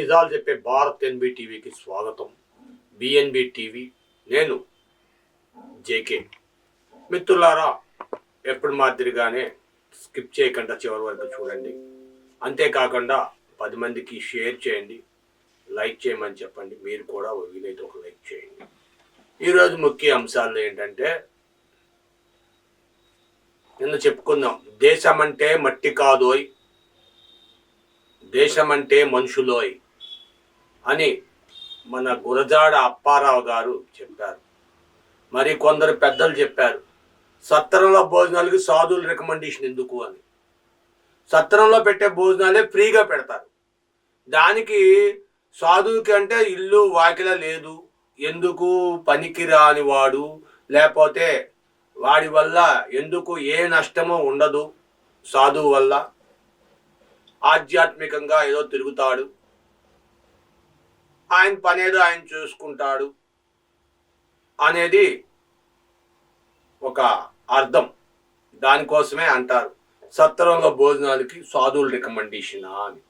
నిజాలు చెప్పే భారత్ ఎన్బి టీవీకి స్వాగతం బిఎన్బి టీవీ నేను జేకే మిత్రులారా ఎప్పుడు మాదిరిగానే స్కిప్ చేయకుండా చివరి వరకు చూడండి అంతేకాకుండా పది మందికి షేర్ చేయండి లైక్ చేయమని చెప్పండి మీరు కూడా వీలైతే ఒక లైక్ చేయండి ఈరోజు ముఖ్య అంశాలు ఏంటంటే నిన్న చెప్పుకుందాం దేశం అంటే మట్టి కాదోయ్ దేశం అంటే మనుషులోయ్ అని మన గురజాడ అప్పారావు గారు చెప్పారు మరి కొందరు పెద్దలు చెప్పారు సత్రంలో భోజనాలకి సాధువులు రికమెండేషన్ ఎందుకు అని సత్రంలో పెట్టే భోజనాలే ఫ్రీగా పెడతారు దానికి సాధువుకి అంటే ఇల్లు వాకిలా లేదు ఎందుకు పనికిరాని వాడు లేకపోతే వాడి వల్ల ఎందుకు ఏ నష్టమో ఉండదు సాధువు వల్ల ఆధ్యాత్మికంగా ఏదో తిరుగుతాడు ఆయన పనేది ఆయన చూసుకుంటాడు అనేది ఒక అర్థం దానికోసమే అంటారు సత్రంలో భోజనాలకి సాధువుల రికమెండేషనా అని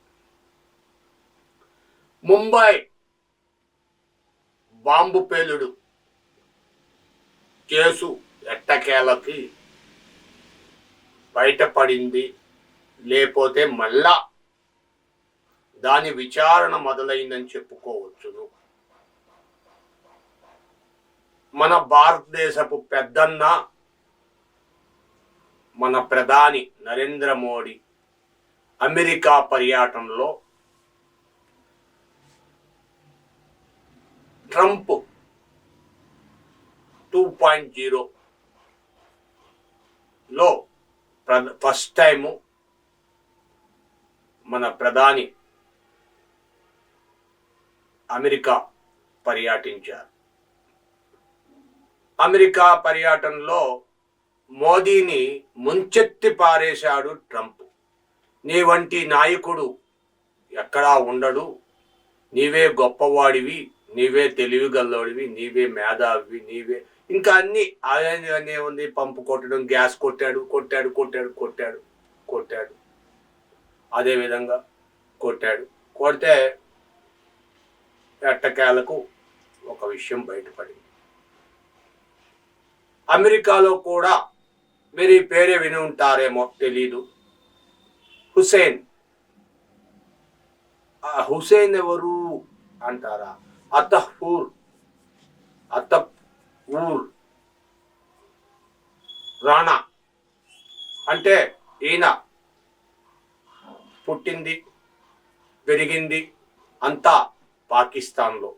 ముంబై బాంబు పేలుడు కేసు ఎట్టకేలకి బయటపడింది లేకపోతే మళ్ళా దాని విచారణ మొదలైందని చెప్పుకోవచ్చును మన భారతదేశపు పెద్దన్న మన ప్రధాని నరేంద్ర మోడీ అమెరికా పర్యటనలో ట్రంప్ టూ పాయింట్ జీరోలో ఫస్ట్ టైము మన ప్రధాని అమెరికా పర్యటించారు అమెరికా పర్యటనలో మోదీని ముంచెత్తి పారేశాడు ట్రంప్ నీ వంటి నాయకుడు ఎక్కడా ఉండడు నీవే గొప్పవాడివి నీవే తెలివిగల్లోడివి నీవే మేధావి నీవే ఇంకా అన్ని అదే ఉంది పంపు కొట్టడం గ్యాస్ కొట్టాడు కొట్టాడు కొట్టాడు కొట్టాడు కొట్టాడు అదేవిధంగా కొట్టాడు కొడితే ఎట్టకాలకు ఒక విషయం బయటపడింది అమెరికాలో కూడా మీరు ఈ పేరే విని ఉంటారేమో తెలీదు హుసేన్ హుసేన్ ఎవరు అంటారా అతహూర్ అతపూర్ రాణా అంటే ఈయన పుట్టింది పెరిగింది అంతా పాకిస్తాన్లో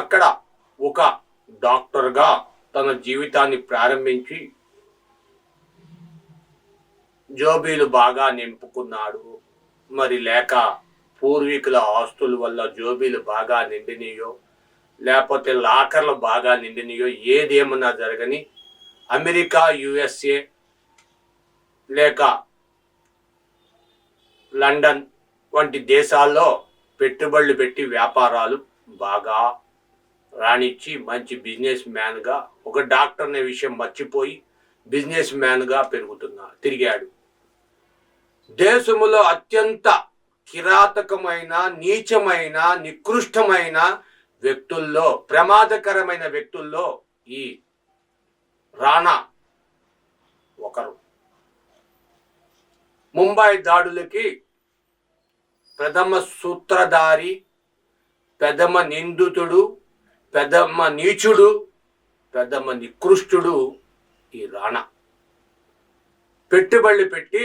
అక్కడ ఒక డాక్టర్గా తన జీవితాన్ని ప్రారంభించి జోబీలు బాగా నింపుకున్నాడు మరి లేక పూర్వీకుల ఆస్తుల వల్ల జోబీలు బాగా నిండినయో లేకపోతే లాకర్లు బాగా నిండినయో ఏదేమన్నా జరగని అమెరికా యుఎస్ఏ లేక లండన్ వంటి దేశాల్లో పెట్టుబడులు పెట్టి వ్యాపారాలు బాగా రాణించి మంచి బిజినెస్ మ్యాన్గా ఒక డాక్టర్ అనే విషయం మర్చిపోయి బిజినెస్ మ్యాన్గా పెరుగుతున్నా తిరిగాడు దేశంలో అత్యంత కిరాతకమైన నీచమైన నికృష్టమైన వ్యక్తుల్లో ప్రమాదకరమైన వ్యక్తుల్లో ఈ రాణా ఒకరు ముంబై దాడులకి ప్రథమ సూత్రధారి ప్రథమ నిందితుడు ప్రథమ నీచుడు ప్రథమ నికృష్టుడు ఈ రాణ పెట్టుబడి పెట్టి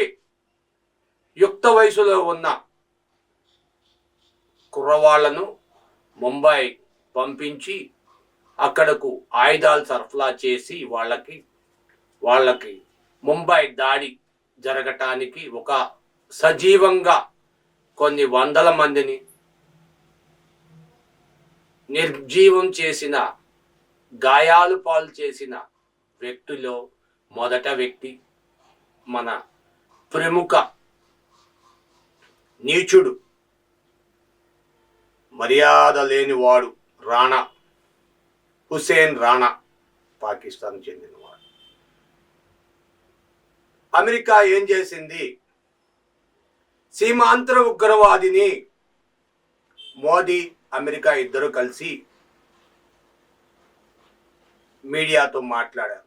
యుక్త వయసులో ఉన్న కుర్రవాళ్లను ముంబై పంపించి అక్కడకు ఆయుధాలు సరఫరా చేసి వాళ్ళకి వాళ్ళకి ముంబై దాడి జరగటానికి ఒక సజీవంగా కొన్ని వందల మందిని నిర్జీవం చేసిన గాయాలు పాలు చేసిన వ్యక్తిలో మొదట వ్యక్తి మన ప్రముఖ నీచుడు మర్యాద లేనివాడు రాణా హుసేన్ రాణా పాకిస్తాన్ చెందినవాడు అమెరికా ఏం చేసింది సీమాంతర ఉగ్రవాదిని మోదీ అమెరికా ఇద్దరు కలిసి మీడియాతో మాట్లాడారు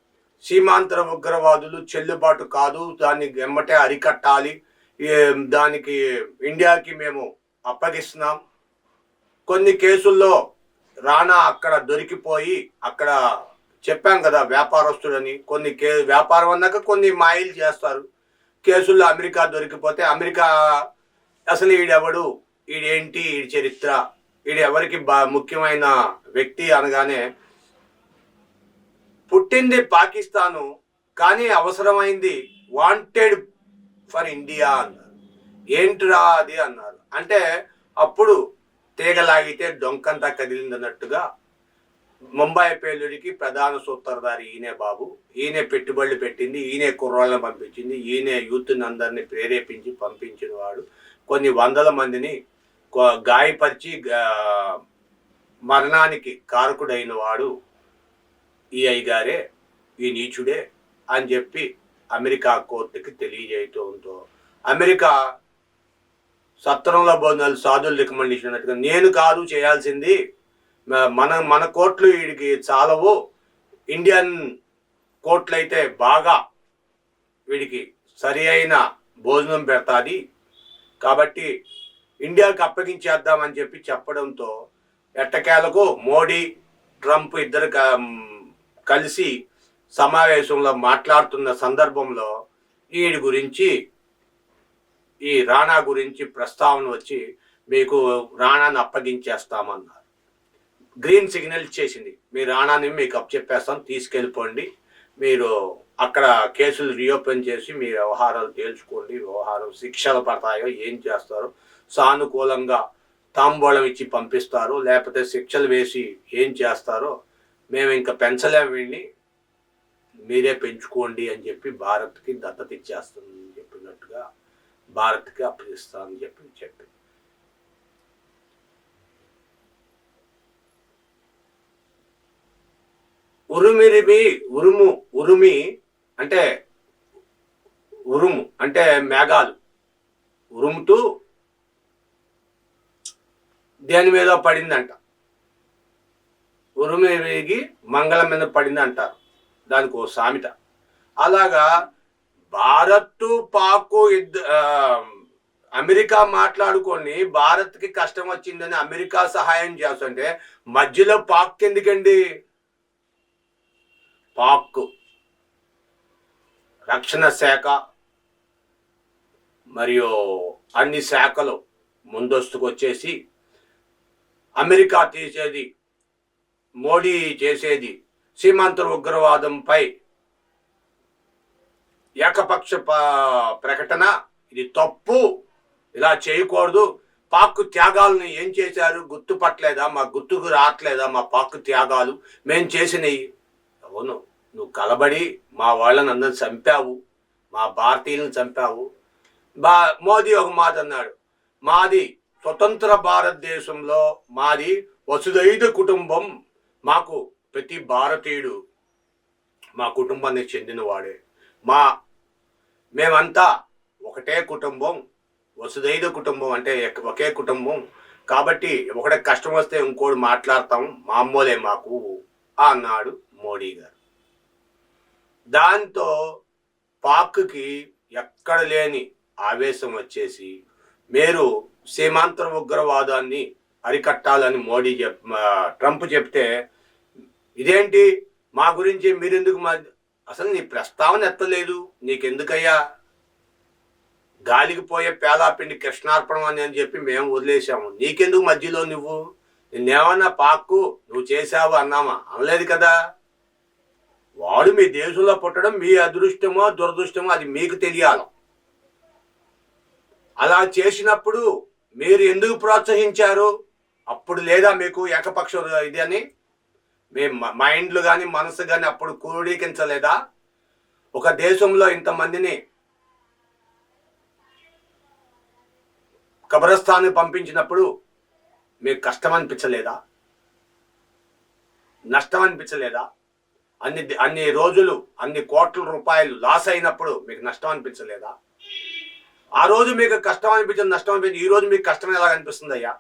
సీమాంతర ఉగ్రవాదులు చెల్లుబాటు కాదు దాన్ని వెంబటే అరికట్టాలి దానికి ఇండియాకి మేము అప్పగిస్తున్నాం కొన్ని కేసుల్లో రానా అక్కడ దొరికిపోయి అక్కడ చెప్పాం కదా వ్యాపారస్తుడని కొన్ని కే వ్యాపారం అన్నాక కొన్ని మాయిల్ చేస్తారు కేసుల్లో అమెరికా దొరికిపోతే అమెరికా అసలు ఈడెవడు ఈడేంటి ఈ చరిత్ర ఈడు ఎవరికి ముఖ్యమైన వ్యక్తి అనగానే పుట్టింది పాకిస్తాను కానీ అవసరమైంది వాంటెడ్ ఫర్ ఇండియా అన్నారు ఏంట్రా అది అన్నారు అంటే అప్పుడు తీగలాగితే డొంకంతా కదిలిందన్నట్టుగా ముంబై పేలుడికి ప్రధాన సూత్రధారి ఈయనే బాబు ఈయనే పెట్టుబడులు పెట్టింది ఈయనే కుర్రాళ్ళని పంపించింది ఈయనే యూత్ని అందరినీ ప్రేరేపించి పంపించిన వాడు కొన్ని వందల మందిని గాయపరిచి మరణానికి కారకుడైన వాడు ఈ గారే ఈ నీచుడే అని చెప్పి అమెరికా కోర్టుకి తెలియజేయటంతో అమెరికా సత్రంలో బోధనలు సాధులు రికమెండేషన్ నేను కాదు చేయాల్సింది మన మన కోట్లు వీడికి చాలవు ఇండియన్ కోట్లు అయితే బాగా వీడికి సరి అయిన భోజనం పెడతాది కాబట్టి ఇండియాకి అప్పగించేద్దామని చెప్పి చెప్పడంతో ఎట్టకేలకు మోడీ ట్రంప్ ఇద్దరు కలిసి సమావేశంలో మాట్లాడుతున్న సందర్భంలో వీడి గురించి ఈ రాణా గురించి ప్రస్తావన వచ్చి మీకు రాణాను అప్పగించేస్తామన్నారు గ్రీన్ సిగ్నల్ ఇచ్చేసింది మీ రాణాన్ని మీకు అప్ చెప్పేస్తాం తీసుకెళ్ళిపోండి మీరు అక్కడ కేసులు రీఓపెన్ చేసి మీ వ్యవహారాలు తేల్చుకోండి వ్యవహారం శిక్షలు పడతాయో ఏం చేస్తారో సానుకూలంగా తాంబూలం ఇచ్చి పంపిస్తారు లేకపోతే శిక్షలు వేసి ఏం చేస్తారో మేము ఇంకా పెంచలేము వీడిని మీరే పెంచుకోండి అని చెప్పి భారత్కి దత్తత ఇచ్చేస్తుందని చెప్పినట్టుగా భారత్కి అప్పగిస్తామని చెప్పి చెప్పింది ఉరుమిరిమి ఉరుము ఉరుమి అంటే ఉరుము అంటే మేఘాలు ఉరుముతూ దేని మీద పడిందంట అంట వేగి మంగళం మీద పడింది అంటారు దానికి ఓ సామెత అలాగా భారత్ పాకు ఇద్ద అమెరికా మాట్లాడుకొని భారత్కి కష్టం వచ్చిందని అమెరికా సహాయం చేస్తుంటే మధ్యలో పాక్ ఎందుకండి పాక్ రక్షణ శాఖ మరియు అన్ని శాఖలు ముందస్తుకు వచ్చేసి అమెరికా తీసేది మోడీ చేసేది సీమాంతర ఉగ్రవాదంపై ఏకపక్ష ప్రకటన ఇది తప్పు ఇలా చేయకూడదు పాక్ త్యాగాలను ఏం చేశారు గుర్తుపట్టలేదా మా గుర్తుకు రావట్లేదా మా పాక్ త్యాగాలు మేము చేసినవి అవును నువ్వు కలబడి మా వాళ్ళని అందరు చంపావు మా భారతీయులను చంపావు బా మోదీ ఒక మాట అన్నాడు మాది స్వతంత్ర భారతదేశంలో మాది వసుదైద కుటుంబం మాకు ప్రతి భారతీయుడు మా కుటుంబానికి చెందినవాడే మా మేమంతా ఒకటే కుటుంబం వసుదైద కుటుంబం అంటే ఒకే కుటుంబం కాబట్టి ఒకటే కష్టం వస్తే ఇంకోటి మాట్లాడతాం మామూలే మాకు అన్నాడు మోడీ గారు దాంతో పాక్కి ఎక్కడ లేని ఆవేశం వచ్చేసి మీరు సీమాంతర ఉగ్రవాదాన్ని అరికట్టాలని మోడీ చెప్ ట్రంప్ చెప్తే ఇదేంటి మా గురించి మీరెందుకు మా అసలు నీ ప్రస్తావన ఎత్తలేదు నీకెందుకయ్యా గాలికి పోయే పేదాపిండి కృష్ణార్పణం అని అని చెప్పి మేము వదిలేసాము నీకెందుకు మధ్యలో నువ్వు నిన్నేమన్నా పాక్కు నువ్వు చేసావు అన్నామా అనలేదు కదా వాడు మీ దేశంలో పుట్టడం మీ అదృష్టమో దురదృష్టమో అది మీకు తెలియాలి అలా చేసినప్పుడు మీరు ఎందుకు ప్రోత్సహించారు అప్పుడు లేదా మీకు ఏకపక్ష ఇది అని మీ మైండ్లు కానీ మనసు కానీ అప్పుడు క్రోడీకరించలేదా ఒక దేశంలో ఇంతమందిని కబరస్థాన్ని పంపించినప్పుడు మీకు కష్టం అనిపించలేదా నష్టం అనిపించలేదా అన్ని అన్ని రోజులు అన్ని కోట్ల రూపాయలు లాస్ అయినప్పుడు మీకు నష్టం అనిపించలేదా ఆ రోజు మీకు కష్టం అనిపించింది నష్టం అనిపించింది ఈ రోజు మీకు కష్టం ఎలా అనిపిస్తుంది అయ్యా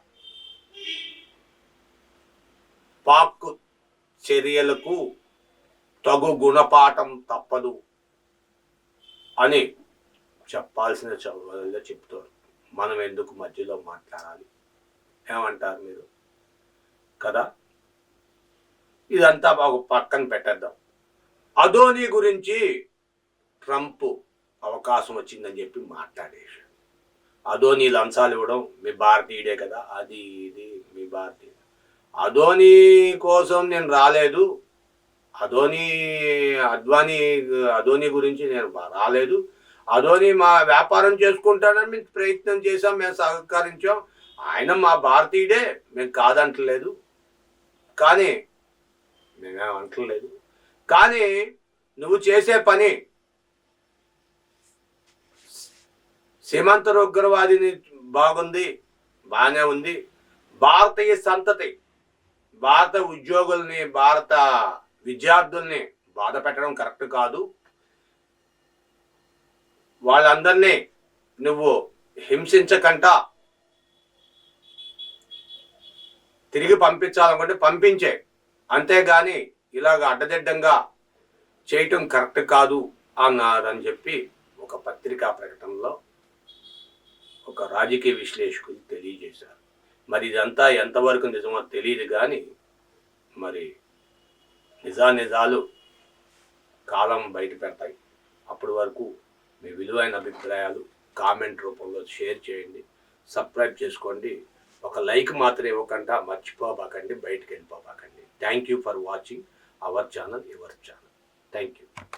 పాక్ చర్యలకు తగు గుణపాఠం తప్పదు అని చెప్పాల్సిన చదువులలో చెప్తారు మనం ఎందుకు మధ్యలో మాట్లాడాలి ఏమంటారు మీరు కదా ఇదంతా బాగు పక్కన పెట్టేద్దాం అదోని గురించి ట్రంప్ అవకాశం వచ్చిందని చెప్పి మాట్లాడేసి అదోని లంచాలు ఇవ్వడం మీ భారతీయుడే కదా అది ఇది మీ భారతీయుడు అదోని కోసం నేను రాలేదు అదోని అద్వానీ అదోని గురించి నేను రాలేదు అదోని మా వ్యాపారం చేసుకుంటానని మేము ప్రయత్నం చేసాం మేము సహకరించాం ఆయన మా భారతీయుడే మేము కాదంటలేదు కానీ నేనే అంటలేదు కానీ నువ్వు చేసే పని సీమాంతర ఉగ్రవాదిని బాగుంది బాగానే ఉంది భారతీయ సంతతి భారత ఉద్యోగుల్ని భారత విద్యార్థుల్ని బాధ పెట్టడం కరెక్ట్ కాదు వాళ్ళందరినీ నువ్వు హింసించకంట తిరిగి పంపించాలనుకుంటే పంపించే అంతేగాని ఇలాగ అడ్డదిడ్డంగా చేయటం కరెక్ట్ కాదు అన్నారని చెప్పి ఒక పత్రికా ప్రకటనలో ఒక రాజకీయ విశ్లేషకులు తెలియజేశారు మరి ఇదంతా ఎంతవరకు నిజమో తెలియదు కానీ మరి నిజానిజాలు కాలం బయట పెడతాయి అప్పటి వరకు మీ విలువైన అభిప్రాయాలు కామెంట్ రూపంలో షేర్ చేయండి సబ్స్క్రైబ్ చేసుకోండి ఒక లైక్ మాత్రం ఇవ్వకుండా మర్చిపోబాకండి బయటికి వెళ్ళిపోబాకండి Thank you for watching our channel. Thank you.